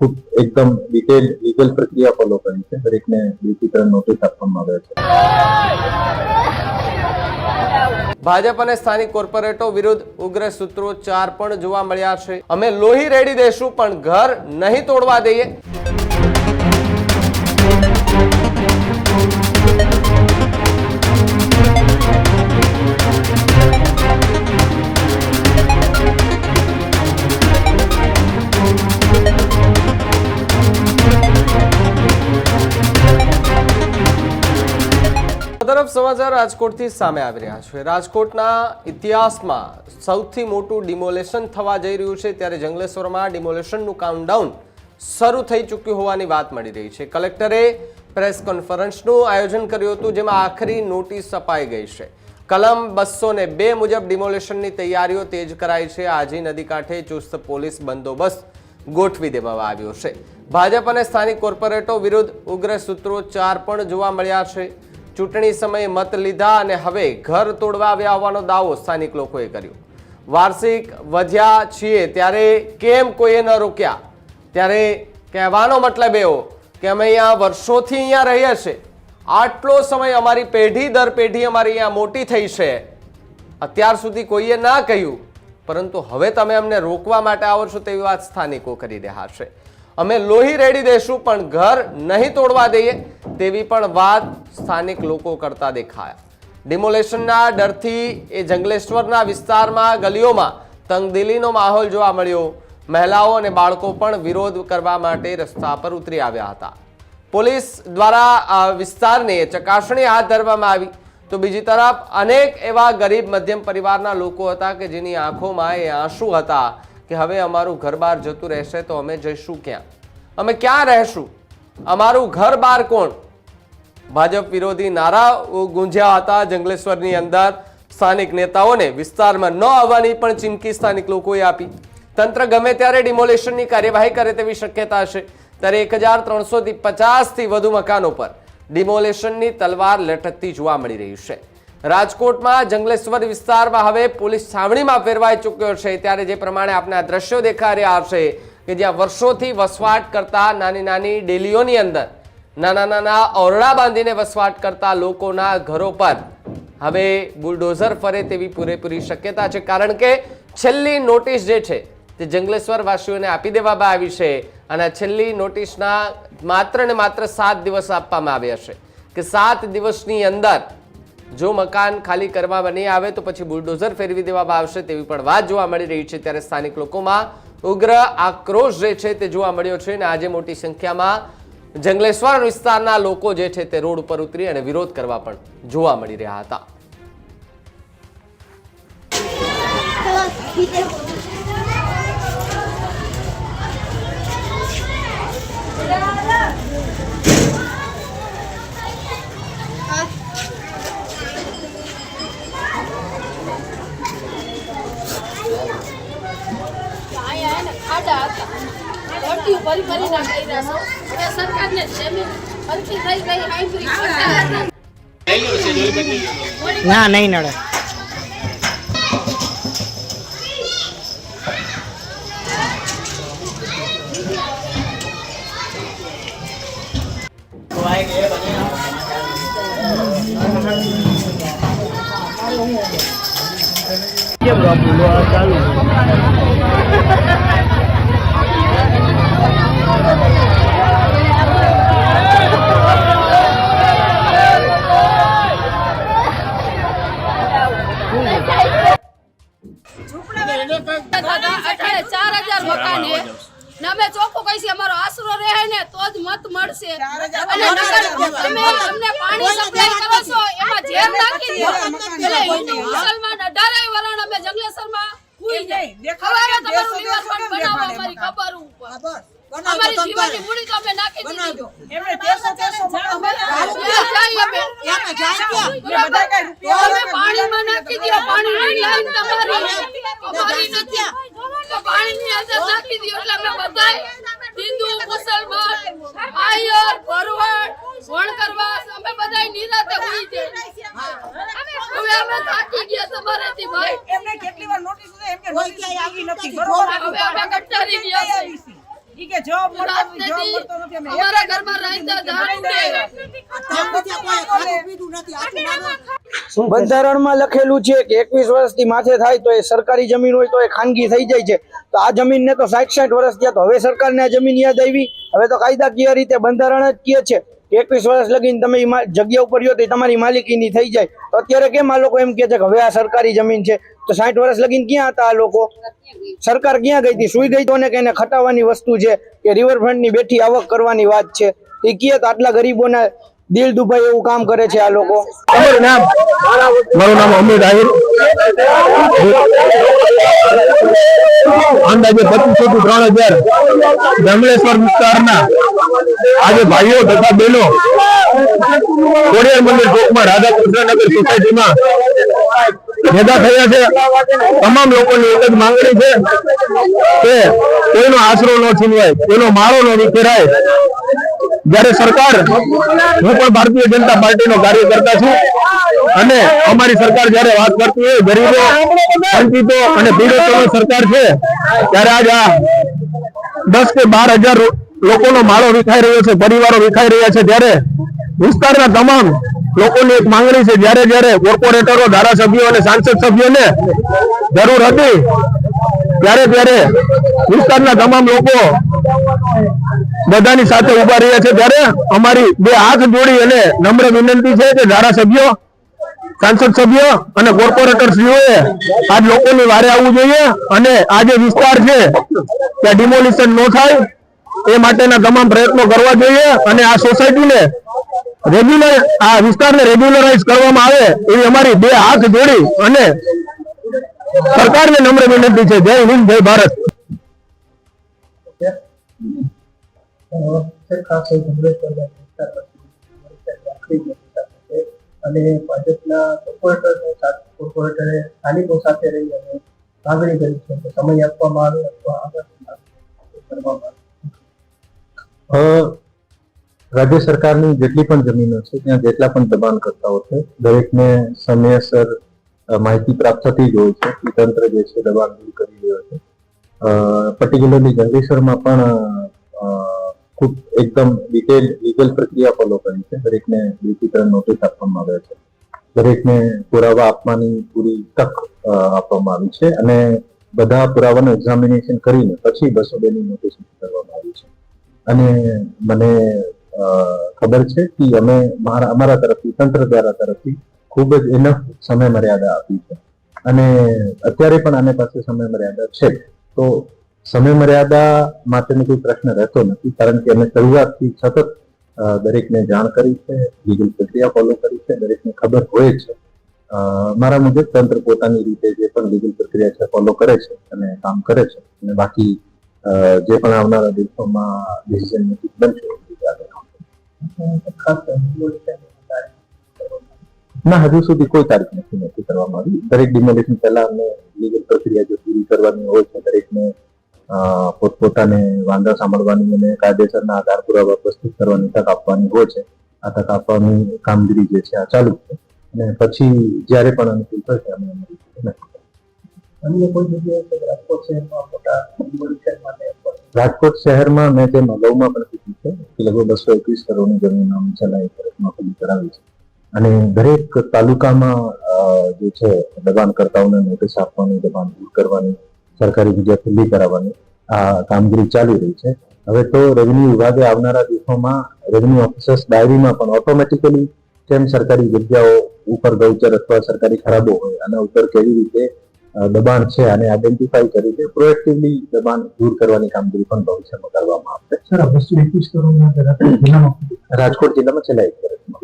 ખૂબ એકદમ detail legal પ્રક્રિયા ફોલો કરી છે. દરેકને બેથી ત્રણ નોટિસ આપવામાં આવે છે. ભાજપ અને સ્થાનિક કોર્પોરેટો વિરુદ્ધ ઉગ્ર સૂત્રો ચાર પણ જોવા મળ્યા છે. અમે લોહી રેડી દેશું, પણ ઘર નહીં તોડવા દઈએ. તરફ સમાચાર રાજકોટથી સામે આવી રહ્યા છે. રાજકોટના ઇતિહાસમાં સૌથી મોટું ડિમોલેશન થવા જઈ રહ્યું છે. ત્યારે જંગલેશ્વરમાં ડિમોલેશનનું કાઉન્ટડાઉન શરૂ થઈ ચૂક્યું હોવાની વાત મળી રહી છે. કલેક્ટરે પ્રેસ કોન્ફરન્સનું આયોજન કર્યું હતું, જેમાં આખરી નોટિસ અપાઈ ગઈ છે. કલમ બસો ને બે મુજબ ડિમોલેશનની તૈયારીઓ તેજ કરાઈ છે. આજી નદી કાંઠે ચુસ્ત પોલીસ બંદોબસ્ત ગોઠવી દેવામાં આવ્યો છે. ભાજપ અને સ્થાનિક કોર્પોરેટો વિરુદ્ધ ઉગ્ર સૂત્રોચ્ચાર પણ જોવા મળ્યા છે. ચૂંટણી સમયે મત લીધા અને હવે ઘર તોડવા આવ્યા હોવાનો દાવો સ્થાનિક લોકોએ કર્યો. વાર્ષિક વધ્યા છીએ ત્યારે કેમ કોઈએ ન રોક્યા? ત્યારે કહેવાનો મતલબ એવો કે અમે અહીંયા વર્ષોથી અહીંયા રહીએ છીએ આટલો સમય અમારી પેઢી દર પેઢી અમારી અહીંયા મોટી થઈ છે. અત્યાર સુધી કોઈએ ના કહ્યું, પરંતુ હવે તમે અમને રોકવા માટે આવો છો તેવી વાત સ્થાનિકો કરી રહ્યા છે. અમે લોહી રેડી દેશું, પણ ઘર નહીં તોડવા દઈએ. તેવી પણ વાત સ્થાનિક લોકો કરતા દેખાયા. ડિમોલેશનના ડરથી એ જંગલેશ્વરના વિસ્તારમાં ગલીઓમાં તંગદિલીનો માહોલ જોવા મળ્યો. મહિલાઓ અને બાળકો પણ વિરોધ કરવા માટે રસ્તા પર ઉતરી આવ્યા હતા. પોલીસ દ્વારા વિસ્તારની ચકાસણી હાથ ધરવામાં આવી. તો બીજી તરફ અનેક એવા ગરીબ મધ્યમ પરિવારના લોકો હતા કે જેની આંખોમાં એ આંસુ હતા કે હવે અમારું ઘર બહાર જતું રહેશે તો અમે જઈશું ક્યાં? અમે ક્યાં રહેશું? અમારું ઘર બહાર કોણ? ભાજપ વિરોધી નારા ગુંજ્યા હતા. જંગલેશ્વરની અંદર સ્થાનિક નેતાઓને વિસ્તારમાં ન આવવાની પણ ચીમકી સ્થાનિક લોકોએ આપી. તંત્ર ગમે ત્યારે ડિમોલેશનની કાર્યવાહી કરે તેવી શક્યતા છે. ત્યારે એક હજાર ત્રણસોથી થી પચાસ વધુ મકાનો પર ડિમોલેશનની તલવાર લટકતી જોવા મળી રહી છે. રાજકોટમાં જંગલેશ્વર વિસ્તારમાં હવે પોલીસ છાવણીમાં ફેરવાઈ ચૂક્યો છે. ત્યારે જે પ્રમાણે આપણે દ્રશ્યો દેખાઈ રહ્યા છે કે જ્યાં વર્ષોથી વસવાટ કરતા નાની નાની ડેલીઓની અંદર નાના નાના ઓરડા બાંધીને વસવાટ કરતા લોકોના ઘરો પર. હવે બુલડોઝર ફરે તેવી પૂરેપૂરી શક્યતા છે, કારણ કે છેલ્લી નોટિસ જે છે તે જંગલેશ્વર વાસીઓને આપી દેવામાં આવી છે અને છેલ્લી નોટિસના માત્ર ને માત્ર સાત દિવસ આપવામાં આવ્યા છે કે સાત દિવસની અંદર જો મકાન ખાલી કરવામાં નહીં આવે તો પછી બુલડોઝર ફેરવી દેવામાં આવશે તેવી પણ વાત જોવા મળી રહી છે. ત્યારે સ્થાનિક લોકોમાં ઉગ્ર આક્રોશ જે છે તે જોવા મળ્યો છે અને આજે મોટી સંખ્યામાં જંગલેશ્વર વિસ્તારના લોકો જે છે તે રોડ ઉપર ઉતરી અને વિરોધ કરવા પણ જોવા મળી રહ્યા હતા અહીંયા હે ને ખાડા હતા ધરતીઓ ભરી ભરીને કર્યા છે હવે સરકારને જમીન હલકી થઈ ગઈ આંતરી ખાડા ચાર હજાર મકાન હે ને અમે ચોખ્ખું છીએ અમારો આશરો રહે ને તો જ મત મળશે. અને તમે અમને પાણી સપ્લાય કરો છો એમાં ઝેર નાખી દો એટલે હિન્દુ મુસલમાન અઢારેય વરણ અમે જંગલેશ્વરમાં હુઈ જાય ખવારે તમારું નિવાસસ્થાન બનાવો અમારી ખબર ઉપર. અમારી જીવનની મૂડી તો અમે નાખી દીધી. એમને તેરસો તેરસો અમે. ત્યાં જઈએ અમે. પાણીમાં નાખી દો પાણીની લાઈન તમારી અમારી નથી. તો પાણીની અંદર નાખી દો એટલે અમે બધાય હિન્દુ મુસલમાન આયર ભરવાડ વણકરવાસ અમે બધાય નિરાતે હોઈ જાય હવે અમે થાકી ગયા તમારાથી ભાઈ. એમને કેટલી વાર નોટિસ છે એમ કે નોટિસ આવી નથી. બરોબર. હવે અમે કંટાળી ગયા છે. ઈ કે job મળતો નથી, નથી. મળતો નથી. અમે અમારા ઘરમાં રહેતા દારૂ ઉડે. બંધારણમાં લખેલું છે કે એકવીસ વર્ષથી માથે થાય તો એ સરકારી જમીન હોય તો એ ખાનગી થઈ જાય છે. તો આ જમીનને તો સાઠ સાઠ વર્ષ થયા તો હવે સરકારને આ જમીન યાદ આવી. હવે તો કાયદાકીય રીતે બંધારણ જ કહે છે કે એકવીસ વર્ષ લગીને તમે જગ્યા ઉપર રહ્યો તો તમારી માલિકીની થઈ જાય. તો અત્યારે કેમ આ લોકો એમ કહે છે કે હવે આ સરકારી જમીન છે? તો સાઠ વર્ષ લગીને ક્યાં હતા આ લોકો? સરકાર ક્યાં ગઈ હતી? સુઈ ગઈ તો ને કે એને ખટાવવાની વસ્તુ છે કે રિવરફ્રન્ટની બેઠી આવક કરવાની વાત છે? એ કહે તો આટલા ગરીબોના દિલ દુભાઈ એવું કામ કરે છે આ લોકો. નામ? મારું નામ અમિત આહિર. અંદાજે પચીસો થી ત્રણ હજાર જમલેશ્વર વિસ્તારના આજે ભાઈઓ તથા બહેનો ખોડિયાર મંદિર ચોકમાં રાધા કૃષ્ણનગર સોસાયટીમાં ભેગા થયા છે. તમામ લોકોની એક જ માંગણી છે કે કોઈનો આશરો ન છીનવાય, કોઈનો માળો ન વિખેરાય. જ્યારે સરકાર હું પણ ભારતીય જનતા પાર્ટીનો કાર્યકર્તા છું અને અમારી સરકાર જ્યારે વાત કરતી હોય, ગરીબો, વંચિતો અને પીડિતોની સરકાર છે, ત્યારે આજ આ દસ કે બાર હજાર લોકોનો માળો વિખાઈ રહ્યો છે, પરિવારો વિખાઈ રહ્યા છે, ત્યારે વિસ્તારના તમામ લોકોની એક માંગણી છે, જ્યારે જ્યારે કોર્પોરેટરો, ધારાસભ્યો અને સાંસદ સભ્યોને જરૂર હતી, ત્યારે ત્યારે વિસ્તારના તમામ લોકો બધાની સાથે ઊભા રહ્યા છે ત્યારે અમારી બે હાથ જોડી અને નમ્ર વિનંતી છે કે ધારાસભ્યો, સાંસદ સભ્યો અને કોર્પોરેટર શ્રીઓએ આજ લોકોની વારે આવવું જોઈએ અને આ જે વિસ્તાર છે, ત્યાં ડિમોલિશન ન થાય, એ માટેના તમામ પ્રયત્નો કરવા જોઈએ અને આ સોસાયટીને રેગ્યુલર આ વિસ્તારને રેગ્યુલરાઇઝ કરવામાં આવે એવી અમારી બે હાથ જોડી અને સરકારને નમ્ર વિનંતી છે. જય હિન્દ, જય ભારત. ખાસ અને ભાજપના કોર્પોરેટરને કોર્પોરેટરે સ્થાનિકો સાથે રહી અને માગણી કરી છે કે સમય આપવામાં આવે અથવા આગળ કરવામાં આવે. રાજ્ય સરકારની જેટલી પણ જમીનો છે, ત્યાં જેટલા પણ દબાણકર્તાઓ છે, દરેકને સમયસર માહિતી પ્રાપ્ત થતી જ હોય છે તંત્ર જે છે દબાણ દૂર કરી રહ્યો છે. પર્ટિક્યુલરલી જંગલેશ્વરમાં પણ ખૂબ એકદમ ડિટેલ લીગલ પ્રક્રિયા ફોલો કરી છે. દરેકને બેથી ત્રણ નોટિસ આપવામાં આવે છે. દરેકને પુરાવા આપવાની પૂરી તક આપવામાં આવી છે અને બધા પુરાવાનું એક્ઝામિનેશન કરીને પછી બસો બેની નોટિસ કરવામાં આવી છે. અને મને ખબર છે કે અમે મારા, અમારા તરફથી, તંત્ર દ્વારા તરફથી ખૂબ જ એનફ સમય મર્યાદા આપી છે. અને અત્યારે પણ આને પાસે સમય મર્યાદા છે. તો સમય મર્યાદા માટેનો કોઈ પ્રશ્ન રહેતો નથી, કારણ કે અમે શરૂઆતથી સતત દરેકને જાણ કરી છે, લીગલ પ્રક્રિયા ફોલો કરી છે, દરેકને ખબર હોય છે. મારા મુજબ તંત્ર પોતાની રીતે જે પણ લીગલ પ્રક્રિયા છે ફોલો કરે છે અને કામ કરે છે. અને બાકી જે પણ આવનારા દિવસોમાં ડિસિઝન મેકિંગ બનશે. ના, હજુ સુધી કોઈ તારીખ નથી નક્કી કરવામાં આવી. દરેક ડિમોલિશન પહેલા અમે લીગલ પ્રક્રિયા જે પૂરી કરવાની હોય છે, દરેકને પોતપોતાને વાંધા સાંભળવાની અને કાયદેસરના આધાર પુરાવા પ્રસ્તુત કરવાની તક આપવાની હોય છે. આ તક આપવાની કામગીરી જે છે આ ચાલુ છે. અને પછી જ્યારે પણ અનુકૂળ થશે અમે અન્ય કોઈ જગ્યાએ રાજકોટ શહેરમાં મોટા રાજકોટ શહેરમાં મેં તેમ અગાઉમાં પણ કીધું છે કે લગભગ બસો એકવીસ કરોડની જમીન અમે છેલ્લા એક વર્ષમાં ખુલ્લી કરાવી છે. અને દરેક તાલુકામાં જે છે દબાણકર્તાઓને નોટિસ આપવાની દબાણ દૂર કરવાની સરકારી જગ્યા ખુલ્લી કરાવવાની આ કામગીરી ચાલી રહી છે. હવે તો રેવન્યુ વિભાગે આવનારા દિવસોમાં રેવન્યુ ઓફિસર્સ ડાયરીમાં પણ ઓટોમેટિકલી કેમ સરકારી જગ્યાઓ ઉપર ગૌચર અથવા સરકારી ખરાબો હોય આના ઉપર કેવી રીતે દબાણ છે આને આઈડેન્ટિફાઈ કરીને પ્રોએક્ટિવલી દબાણ દૂર કરવાની કામગીરી પણ ભવિષ્યમાં કરવામાં આવશે. સર રાજકોટ જિલ્લામાં છેલ્લા એક વર્ષમાં.